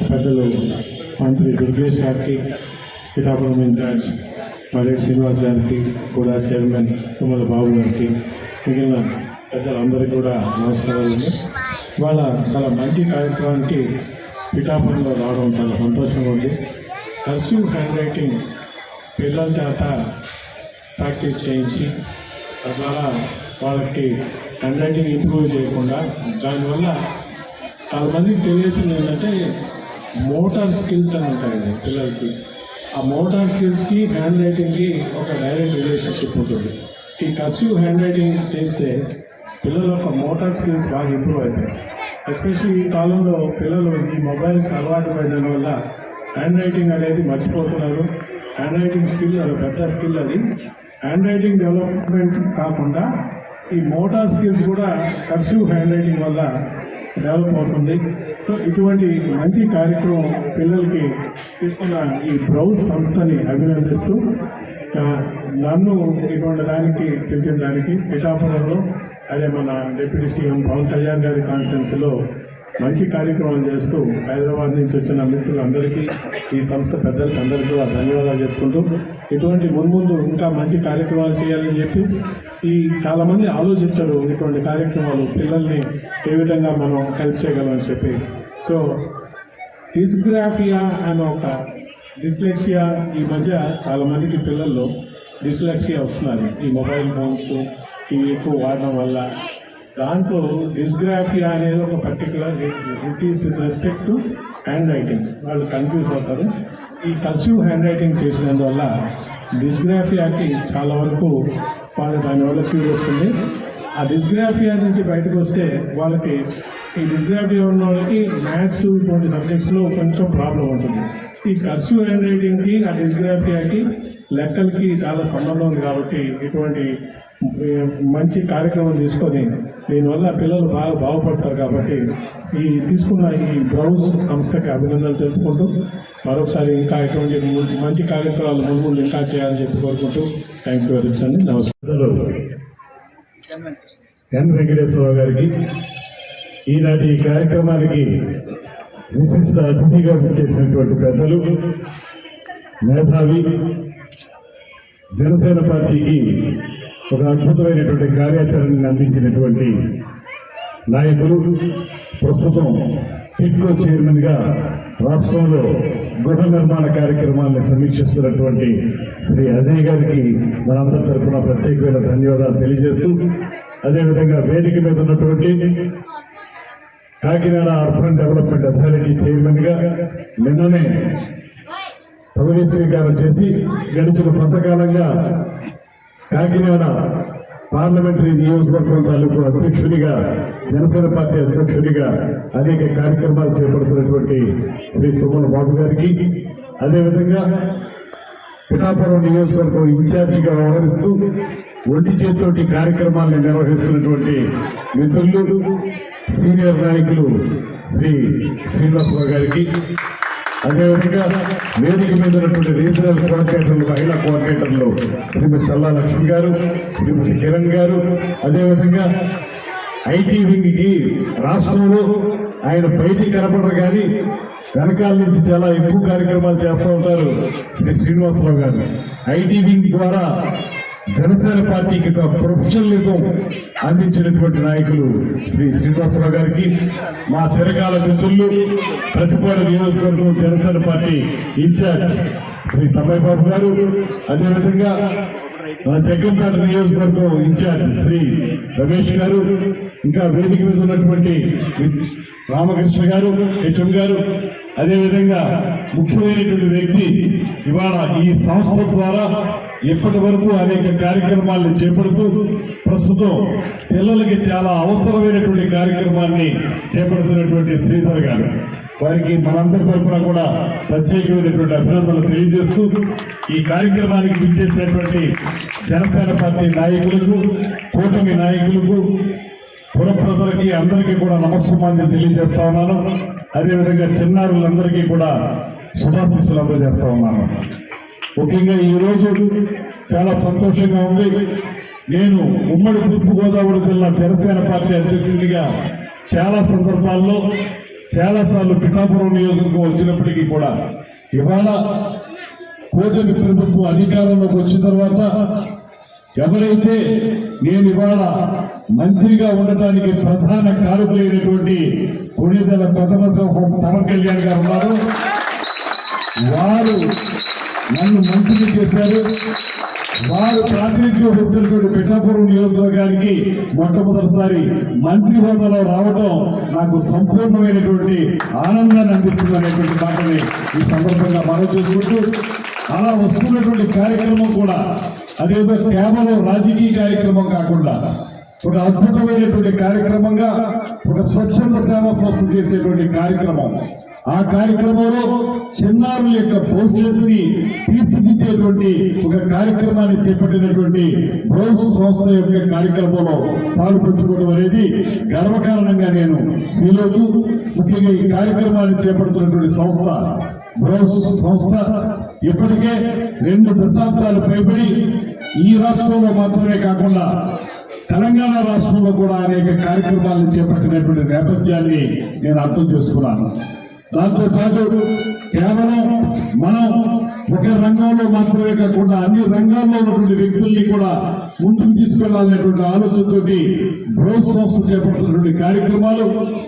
పెద్దలు మంత్రి దుర్గేష్ గారికి పిఠాపురం ఇన్ఛార్జ్ మరి శ్రీనివాస్ గారికి కూడా చైర్మన్ తుమ్మల బాబు గారికి మిగిలిన పెద్దలందరికీ కూడా నమస్కారాలు. ఇవాళ చాలా మంచి కార్యక్రమానికి పిఠాపురంలో రావడం చాలా సంతోషంగా ఉంది. కర్సివ్ హ్యాండ్ రైటింగ్ పిల్లల చేత ప్రాక్టీస్ చేయించి తద్వారా వాళ్ళకి హ్యాండ్ రైటింగ్ ఇంప్రూవ్ చేయకుండా దానివల్ల చాలా మందికి తెలియాల్సింది ఏంటంటే మోటార్ స్కిల్స్ అని ఉంటాయండి పిల్లలకి. ఆ మోటార్ స్కిల్స్కి హ్యాండ్ రైటింగ్కి ఒక డైరెక్ట్ రిలేషన్షిప్ ఉంటుంది. ఈ కర్సివ్ హ్యాండ్ రైటింగ్ చేస్తే పిల్లల యొక్క మోటార్ స్కిల్స్ బాగా ఇంప్రూవ్ అవుతాయి. ఎస్పెషల్లీ ఈ కాలంలో పిల్లలు ఈ మొబైల్స్ అలవాటు పడడం వల్ల హ్యాండ్ రైటింగ్ అనేది మర్చిపోతున్నారు. హ్యాండ్ రైటింగ్ స్కిల్ అది పెద్ద స్కిల్ అది. హ్యాండ్ రైటింగ్ డెవలప్మెంట్ కాకుండా ఈ మోటార్ స్కిల్స్ కూడా కర్సివ్ హ్యాండ్ రైటింగ్ వల్ల డెవలప్ అవుతుంది. సో ఇటువంటి మంచి కార్యక్రమం పిల్లలకి తీసుకున్న ఈ బ్రౌజ్ సంస్థని అభినందిస్తూ నన్ను ఇటువంటి దానికి పిలిచిన దానికి పిఠాపురంలో అదే మన డిప్యూటీ సీఎం పవన్ కళ్యాణ్ గారి కాన్ఫరెన్స్లో మంచి కార్యక్రమాలు చేస్తూ హైదరాబాద్ నుంచి వచ్చిన మిత్రులందరికీ ఈ సంస్థ పెద్దలకి అందరికీ కూడా ధన్యవాదాలు చెప్పుకుంటూ ఇటువంటి మున్ముందు ఇంకా మంచి కార్యక్రమాలు చేయాలని చెప్పి ఈ చాలామంది ఆలోచించరు ఇటువంటి కార్యక్రమాలు పిల్లల్ని ఏ విధంగా మనం హెల్ప్ చేయగలమని చెప్పి. సో డిస్గ్రాఫియా అనే ఒక డిస్లెక్సియా ఈ మధ్య చాలా మందికి పిల్లల్లో డిస్లెక్సియా వస్తున్నారు. ఈ మొబైల్ ఫోన్స్ టీవీ ఎక్కువ వాడడం వల్ల. దాంట్లో డిస్గ్రాఫియా అనేది ఒక particular it is with respect to hand writing వాళ్ళు కన్ఫ్యూజ్ అవుతారు. ఈ కర్సివ్ హ్యాండ్ రైటింగ్ చేసినందువల్ల డిస్గ్రాఫియాకి చాలా వరకు వాళ్ళు దానివల్ల క్యూర్ వస్తుంది ఆ డిస్గ్రాఫియా నుంచి బయటకు వస్తే వాళ్ళకి ఈ డిస్గ్రాఫియా ఉన్న వాళ్ళకి మ్యాథ్స్ ఇటువంటి సబ్జెక్ట్స్లో కొంచెం ప్రాబ్లం ఉంటుంది ఈ కర్సివ్ హ్యాండ్ రైటింగ్కి ఆ డిస్గ్రాఫియాకి లెక్కలకి చాలా సంబంధం ఉంది కాబట్టి ఇటువంటి మంచి కార్యక్రమం తీసుకొని దీనివల్ల పిల్లలు బాగా బాగుపడతారు కాబట్టి ఈ తీసుకున్న ఈ బ్రౌజ్ సంస్థకి అభినందనలు తెలుపుకుంటూ మరొకసారి ఇంకా ఇటువంటి మంచి కార్యక్రమాలు ముందు ముందు ఇంకా చేయాలని చెప్పి కోరుకుంటూ థ్యాంక్ యూ వెరీ మచ్ అండి. నమస్కారం. ఎన్ వెంకటేశ్వరరావు గారికి ఈనాటి ఈ కార్యక్రమానికి విశిష్ట అతిథిగా చేసినటువంటి పెద్దలు మేధావి జనసేన పార్టీకి ఒక అద్భుతమైనటువంటి కార్యాచరణను అందించినటువంటి నాయకులు ప్రస్తుతం టిట్కో చైర్మన్గా రాష్ట్రంలో గృహ నిర్మాణ కార్యక్రమాన్ని సమీక్షిస్తున్నటువంటి శ్రీ అజయ్ గారికి మనందరి తరఫున ప్రత్యేకమైన ధన్యవాదాలు తెలియజేస్తూ అదేవిధంగా వేదిక మీద ఉన్నటువంటి కాకినాడ అర్బన్ డెవలప్మెంట్ అథారిటీ చైర్మన్గా నిన్ననే పదవి స్వీకారం చేసి గడిచిన కొంతకాలంగా కాకినాడ పార్లమెంటరీ నియోజకవర్గం తాలూకు అధ్యక్షుడిగా జనసేన పార్టీ అధ్యక్షుడిగా అనేక కార్యక్రమాలు చేపడుతున్నటువంటి శ్రీ తుమ్మల బాబు గారికి అదేవిధంగా పిఠాపురం నియోజకవర్గం ఇన్ఛార్జిగా వ్యవహరిస్తూ ఒంటి చేతితోటి కార్యక్రమాలను నిర్వహిస్తున్నటువంటి మిత్రులు సీనియర్ నాయకులు శ్రీ శ్రీనివాసరావు గారికి. అదేవిధంగా వేదిక మీద ఉన్నటువంటి రీజనల్ కోఆర్డినేటర్లు మహిళా కోఆర్డినేటర్లు శ్రీమతి చల్లా లక్ష్మి గారు శ్రీమతి కిరణ్ గారు అదేవిధంగా ఐటీ వింగ్కి రాష్ట్రంలో ఆయన బయటికి కనపడరు కానీ వెనకాల నుంచి చాలా ఎక్కువ కార్యక్రమాలు చేస్తూ ఉంటారు శ్రీ శ్రీనివాసరావు గారు. ఐటీ వింగ్ ద్వారా జనసేన పార్టీకి ఒక ప్రొఫెషనలిజం అందించినటువంటి నాయకులు శ్రీ శ్రీనివాసరావు గారికి మా చిరకాల మిత్రులు ప్రతిపాడు నియోజకవర్గం జనసేన పార్టీ ఇన్ఛార్జ్ శ్రీ తమ్మయ్య బాబు గారు అదేవిధంగా మన జగ్గంపేట నియోజకవర్గం ఇన్ఛార్జ్ శ్రీ రమేష్ గారు ఇంకా వేదిక మీద ఉన్నటువంటి రామకృష్ణ గారు హెచ్ఎం గారు అదేవిధంగా ముఖ్యమైనటువంటి వ్యక్తి ఇవాళ ఈ సంస్థ ద్వారా ఇప్పటి వరకు అనేక కార్యక్రమాలను చేపడుతూ ప్రస్తుతం పిల్లలకి చాలా అవసరమైనటువంటి కార్యక్రమాన్ని చేపడుతున్నటువంటి శ్రీధర్ గారు. వారికి మనందరి తరఫున కూడా ప్రత్యేకమైనటువంటి అభినందనలు తెలియజేస్తూ ఈ కార్యక్రమానికి విచ్చేసినటువంటి జనసేన పార్టీ నాయకులకు కూటమి నాయకులకు పుర ప్రజలకి అందరికీ కూడా నమస్సుమాన్ని తెలియజేస్తా ఉన్నాను. అదేవిధంగా చిన్నారులందరికీ కూడా శుభాశిస్సులు అందజేస్తా ఉన్నాను. ముఖ్యంగా ఈ చాలా సంతోషంగా ఉంది. నేను ఉమ్మడి తూర్పు గోదావరి జిల్లా జనసేన పార్టీ అధ్యక్షుడిగా చాలా సందర్భాల్లో చాలా సార్లు పిఠాపురం నియోజకవర్గం వచ్చినప్పటికీ కూడా ఇవాళ కూటమి ప్రభుత్వం అధికారంలోకి వచ్చిన తర్వాత ఎవరైతే నేను ఇవాళ మంత్రిగా ఉండటానికి ప్రధాన కారకులైనటువంటి కొణిదల ప్రథమ సింహం పవన్ కళ్యాణ్ గారు ఉన్నారు. వారు నన్ను మంత్రి చేశారు. వారు ప్రాతినిధ్యం వహిస్తున్నటువంటి పిఠాపురం నియోజకవర్గానికి మొట్టమొదటిసారి మంత్రి హోదాలో రావడం నాకు సంపూర్ణమైనటువంటి ఆనందాన్ని అందిస్తుంది అనేటువంటి మాటని ఈ సందర్భంగా మనం చేసుకుంటూ అలా వస్తున్నటువంటి కార్యక్రమం కూడా అదేదో కేవలం రాజకీయ కార్యక్రమం కాకుండా ఒక అద్భుతమైనటువంటి కార్యక్రమంగా ఒక స్వచ్ఛంద సేవా సంస్థ చేసేటువంటి కార్యక్రమం. ఆ కార్యక్రమంలో చిన్నారుల యొక్క భవిష్యత్తుని తీర్చిదిద్దేటువంటి ఒక కార్యక్రమాన్ని చేపట్టినటువంటి బ్రౌస్ సంస్థ యొక్క కార్యక్రమంలో పాల్పంచుకోవడం అనేది గర్వకారణంగా నేను ఈరోజు ముఖ్యంగా ఈ కార్యక్రమాన్ని చేపడుతున్నటువంటి సంస్థ బ్రౌస్ సంస్థ ఇప్పటికే రెండు దశాబ్దాలు పైబడి ఈ రాష్ట్రంలో మాత్రమే కాకుండా తెలంగాణ రాష్ట్రంలో కూడా అనేక కార్యక్రమాలను చేపట్టినటువంటి నేపథ్యాన్ని నేను అర్థం చేసుకున్నాను. దాంతోపాటు కేవలం మనం ఒక రంగంలో మాత్రమే కాకుండా అన్ని రంగాల్లో ఉన్నటువంటి వ్యక్తుల్ని కూడా ముందుకు తీసుకెళ్ళాలనేటువంటి ఆలోచనతోటి బ్రోస్ సంస్థ చేపట్టినటువంటి కార్యక్రమాలు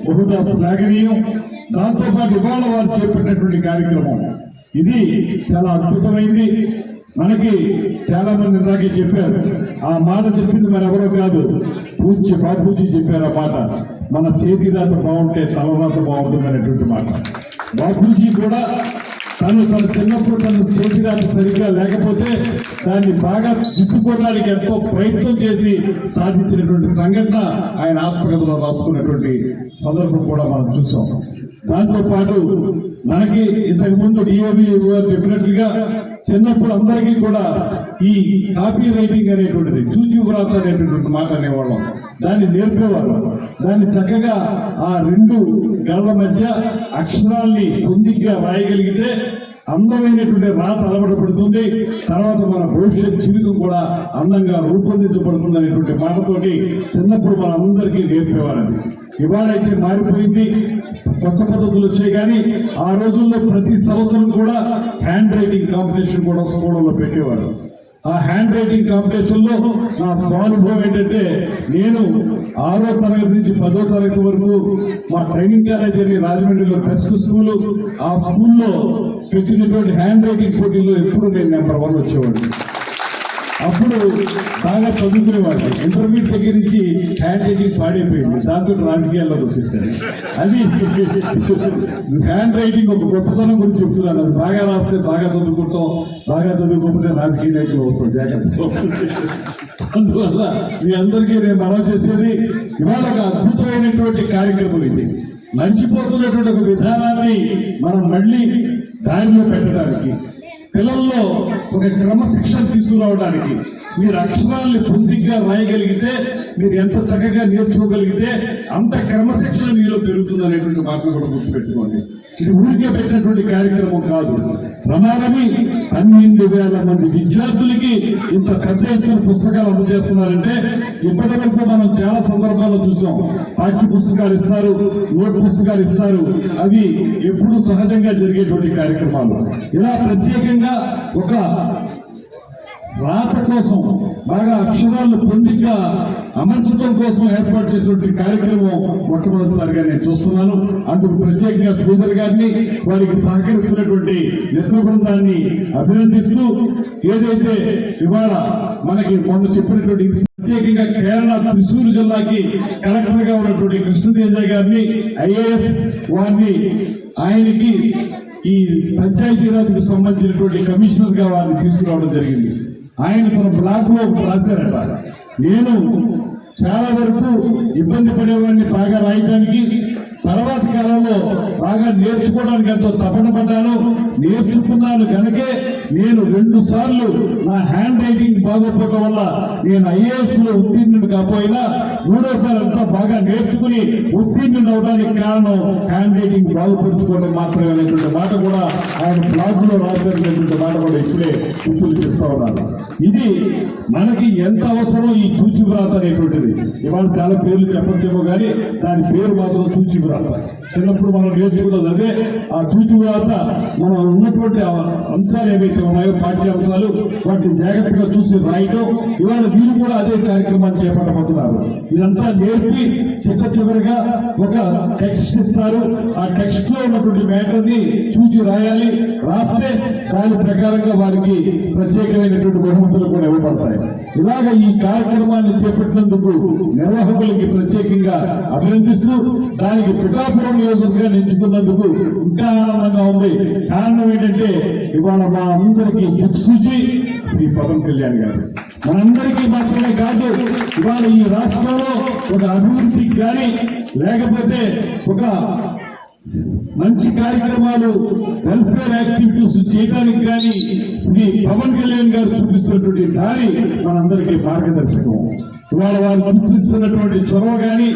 బహుదా శ్లాఘనీయం. దాంతో పాటు ఇవాళ వారు చేపట్టినటువంటి కార్యక్రమం. ఇది చాలా అద్భుతమైంది. మనకి చాలా మంది ఇందాకే చెప్పారు. ఆ మాట చెప్పింది మరి ఎవరో కాదు. పూజ బాపూజీ చెప్పారు ఆ మాట. మన చేతిరాత బాగుంటే తలరాత బాగుంటుంది అనేటువంటి మాట. బాపూజీ కూడా తను తన చిన్నప్పుడు తన చేతిరాత సరిగ్గా లేకపోతే దాన్ని బాగా దిద్దుకోవడానికి ఎంతో ప్రయత్నం చేసి సాధించినటువంటి సంఘటన ఆయన ఆత్మకథలో రాసుకున్నటువంటి సందర్భం కూడా మనం చూసాం. దాంతోపాటు మనకి ఇంతకు ముందు డిఓబి చెప్పినట్టుగా చిన్నప్పుడు అందరికీ కూడా ఈ కాపీ రైటింగ్ అనేటువంటిది చూచి వ్రాత అనేటువంటి మాట అనేవాళ్ళం. దాన్ని నేర్పేవారు దాన్ని చక్కగా ఆ రెండు గళ్ళ మధ్య అక్షరాల్ని పొందిగ్గా రాయగలిగితే అందమైనటువంటి రాత అలవడబడుతుంది తర్వాత మన భవిష్యత్ జీవితం కూడా అందంగా రూపొందించబడుతుంది అనేటువంటి మాటతోటి చిన్నప్పుడు మన అందరికీ నేర్పేవారండి. ఇవాళైతే మారిపోయింది. కొత్త పద్ధతులు వచ్చాయి కానీ ఆ రోజుల్లో ప్రతి సంవత్సరం కూడా హ్యాండ్ రైటింగ్ కాంపిటీషన్ కూడా స్కూళ్ళలో పెట్టేవారు. ఆ హ్యాండ్ రైటింగ్ కాంపిటీషన్లో నా స్వానుభవం ఏంటంటే నేను ఆరో తరగతి నుంచి పదో తరగతి వరకు మా ట్రైనింగ్ కాలేజ్ అని రాజమండ్రిలో బెస్ట్ స్కూలు ఆ స్కూల్లో పెట్టినటువంటి హ్యాండ్ రైటింగ్ పోటీల్లో ఎప్పుడు నేను నెంబర్ వన్ వచ్చేవాడిని. అప్పుడు బాగా చదువుకునేవాడు ఇంటర్మీడియట్ దగ్గర నుంచి హ్యాండ్ రైటింగ్ పాడైపోయింది. దాంతో రాజకీయాల్లోకి వచ్చేసాను. అది హ్యాండ్ రైటింగ్ ఒక గొప్పతనం గురించి చెప్తున్నాను. అది బాగా రాస్తే బాగా చదువుకుంటాం. బాగా చదువుకోకపోతే రాజకీయ నాయకులు అవుతాం. జాగ్రత్త. అందువల్ల మీ అందరికీ నేను మనం చేసేది ఇవాళ ఒక అద్భుతమైనటువంటి కార్యక్రమం ఇది. మంచిపోతున్నటువంటి ఒక విధానాన్ని మనం మళ్ళీ దారిలో పెట్టడానికి పిల్లల్లో ఒక క్రమశిక్షణ తీసుకురావడానికి మీరు అక్షరాల్ని పొందిగ్గా రాయగలిగితే మీరు ఎంత చక్కగా నేర్చుకోగలిగితే అంత క్రమశిక్షణ మీలో పెరుగుతుంది అనేటువంటి మాటను కూడా గుర్తుపెట్టుకోండి. ఇది ఊరికే పెట్టినటువంటి కార్యక్రమం కాదు. ప్రమాణమి పన్నెండు వేల మంది విద్యార్థులకి ఇంత పెద్ద ఎత్తున పుస్తకాలు అందజేస్తున్నారంటే ఇప్పటి వరకు మనం చాలా సందర్భాల్లో చూసాం. పాఠ్య పుస్తకాలు ఇస్తారు నోట్ పుస్తకాలు ఇస్తారు. అవి ఎప్పుడు సహజంగా జరిగేటువంటి కార్యక్రమాలు. ఇలా ప్రత్యేకంగా ఒక రాత కోసం బాగా అక్షరాలను పొందిగా అమర్చడం కోసం ఏర్పాటు చేసినటువంటి కార్యక్రమం మొట్టమొదటిసారిగా నేను చూస్తున్నాను. అందుకు ప్రత్యేకంగా శ్రీధర్ గారిని వారికి సహకరిస్తున్నటువంటి నిత్య బృందాన్ని అభినందిస్తూ ఏదైతే ఇవాళ మనకి మొన్న చెప్పినటువంటి ప్రత్యేకంగా కేరళ త్రిశూరు జిల్లాకి కలెక్టర్గా ఉన్నటువంటి కృష్ణదేజ గారిని ఐఏఎస్ వారిని ఆయనకి ఈ పంచాయతీరాజ్కి సంబంధించినటువంటి కమిషనర్గా వారిని తీసుకురావడం జరిగింది. ఆయన తన బ్లాక్లో రాశారట. నేను చాలా వరకు ఇబ్బంది పడేవాడిని బాగా రాయడానికి తర్వాత కాలంలో బాగా నేర్చుకోవడానికి ఎంతో తపన పడ్డాను. నేర్చుకున్నాను కనుకే నేను రెండు సార్లు నా హ్యాండ్ రైటింగ్ బాగోపోవడం వల్ల నేను ఐఏఎస్లో ఉత్తీర్ణుడు కాకపోయినా మూడోసారి అంతా బాగా నేర్చుకుని ఉత్తీర్ణుడు అవడానికి కారణం హ్యాండ్ రైటింగ్ బాగుపరుచుకోవడం మాత్రమే అనేటువంటి మాట కూడా ఆయన బ్లాగ్లో రాసినటువంటి మాట కూడా ఇప్పుడే గుర్తులు చెప్తా ఉన్నారు ఇది మనకి ఎంత అవసరం ఈ చూచి వ్రాత అనేటువంటిది. ఇవాళ చాలా పేర్లు చెప్పచ్చేమో కానీ దాని పేరు మాత్రం చూచి చిన్నప్పుడు మనం నేర్చుకున్నది అదే. ఆ తర్వాత మనం ఉన్నటువంటి అంశాలు ఏవైతే ఉన్నాయో పాఠ్యాంశాలు వాటిని జాగ్రత్తగా చూసి రాయటం ఇవాళ వీరు కూడా అదే కార్యక్రమాన్ని చేపట్టబోతున్నారు. ఇదంతా నేర్పి చిట్ట చివరిగా ఒక టెక్స్ట్ ఇస్తారు. ఆ టెక్స్ట్లో ఉన్నటువంటి మ్యాటర్ని ని చూసి రాయాలి. రాస్తే దాని ప్రకారంగా వారికి ప్రత్యేకమైనటువంటి బహుమతులు కూడా ఇవ్వబడతాయి. ఇలాగ ఈ కార్యక్రమాన్ని చేపట్టినందుకు నిర్వాహకులకి ప్రత్యేకంగా అభినందిస్తూ దానికి పిఠాపురం నియోజకవర్గాన్ని ఎంచుకున్నందుకు ఇంకా ఆనందంగా ఉంది. కారణం ఏంటంటే ఇవాళ మా అందరికీ దిక్సూచి శ్రీ పవన్ కళ్యాణ్ గారు. మనందరికీ మాత్రమే కాదు ఇవాళ ఈ రాష్ట్రంలో ఒక అభివృద్ధికి కానీ లేకపోతే ఒక మంచి కార్యక్రమాలు వెల్ఫేర్ యాక్టివిటీస్ చేయడానికి కానీ శ్రీ పవన్ కళ్యాణ్ గారు చూపిస్తున్నటువంటి దారి మనందరికీ మార్గదర్శకం. ఇవాళ వారు చూపిస్తున్నటువంటి చొరవ కానీ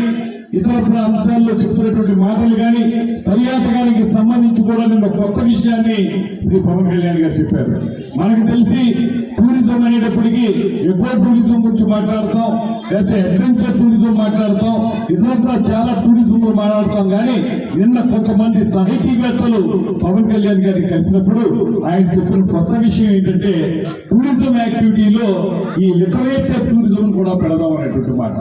ఇతర అంశాల్లో చెప్తున్నటువంటి మాటలు కానీ పర్యాటకానికి సంబంధించి కూడా నిన్న కొత్త విషయాన్ని శ్రీ పవన్ కళ్యాణ్ గారు చెప్పారు. మనకు తెలిసి టూరిజం అనేటప్పటికీ ఎక్కువ టూరిజం గురించి మాట్లాడతాం లేకపోతే అడ్వెంచర్ టూరిజం మాట్లాడతాం ఇతరత్రా చాలా టూరిజం మాట్లాడతాం కానీ నిన్న కొంతమంది సాహితీవేత్తలు పవన్ కళ్యాణ్ గారిని కలిసినప్పుడు ఆయన చెప్పిన కొత్త విషయం ఏంటంటే టూరిజం యాక్టివిటీలో ఈ లిటరేచర్ టూరిజం కూడా పెడదాం అనేటువంటి మాట.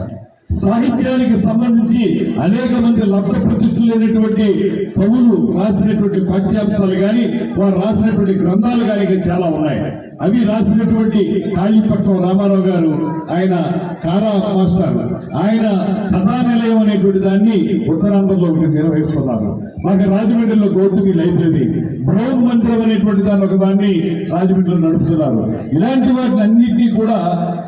సాహిత్యానికి సంబంధించి అనేక మంది లబ్ధ ప్రతిష్ఠలు లేనటువంటి కవులు రాసినటువంటి పాఠ్యాంశాలు కానీ వారు రాసినటువంటి గ్రంథాలు కానీ చాలా ఉన్నాయి. అవి రాసినటువంటి కాళీపట్నం రామారావు గారు ఆయన కారా మాస్టర్. ఆయన కథానిలయం అనేటువంటి దాన్ని ఉత్తరాంధ్రలో నిర్వహిస్తున్నారు. మాకు రాజమండ్రిలో గౌతమి లైబ్రరీ బ్రౌన్ మంత్రం అనేటువంటి దాన్ని ఒక దాన్ని రాజమండ్రిలో నడుపుతున్నారు. ఇలాంటి వాటిని అన్నింటినీ కూడా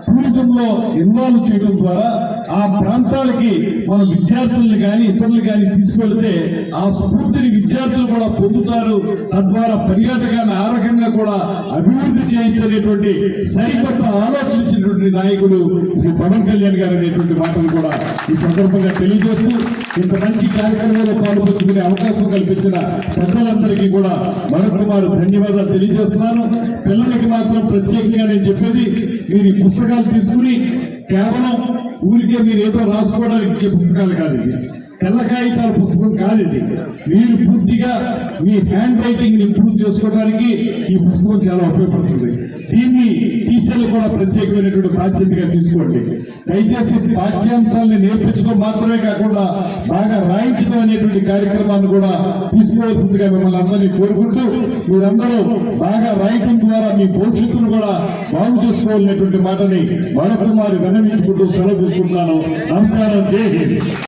టూరిజంలో ఇన్వాల్వ్ చేయడం ద్వారా ఆ ప్రాంతాలకి మన విద్యార్థులను కానీ ఇతరులు కానీ తీసుకెళ్తే ఆ స్ఫూర్తిని విద్యార్థులు కూడా పొందుతారు. తద్వారా పర్యాటకాన్ని ఆ రకంగా కూడా అభివృద్ధి చేయించలేటువంటి సరికొత్త ఆలోచించినటువంటి నాయకుడు శ్రీ పవన్ కళ్యాణ్ గారు అనేటువంటి మాటలు కూడా ఈ సందర్భంగా తెలియజేస్తూ ఇంత మంచి కార్యక్రమంలో పాల్పంచుకునే అవకాశం కల్పించిన పెద్దలందరికీ కూడా మరొకమారు ధన్యవాదాలు తెలియజేస్తున్నాను. పిల్లలకి మాత్రం ప్రత్యేకంగా నేను చెప్పేది మీరు ఈ పుస్తకాలు తీసుకుని కేవలం ఊరికే మీరు ఏదో రాసుకోవడానికి ఇచ్చే పుస్తకాలు కాదు ఇది తెల్ల కాగితాల పుస్తకం కాదు ఇది. మీరు పూర్తిగా మీ హ్యాండ్ రైటింగ్ ఇంప్రూవ్ చేసుకోవడానికి ఈ పుస్తకం చాలా ఉపయోగపడుతుంది. దీన్ని టీచర్లు కూడా ప్రత్యేకమైనటువంటి బాధ్యతగా తీసుకోండి. దయచేసి పాఠ్యాంశాలని నేర్పించడం మాత్రమే కాకుండా బాగా రాయించడం అనేటువంటి కార్యక్రమాన్ని కూడా తీసుకోవాల్సిందిగా మిమ్మల్ని అందరినీ కోరుకుంటూ మీరందరూ బాగా రాయటం ద్వారా మీ భవిష్యత్తును కూడా బాగు చేసుకోవాలనేటువంటి మాటని మరొక మారి విన్నవించుకుంటూ సెలవు తీసుకుంటున్నాను. నమస్కారం. జై హింద్.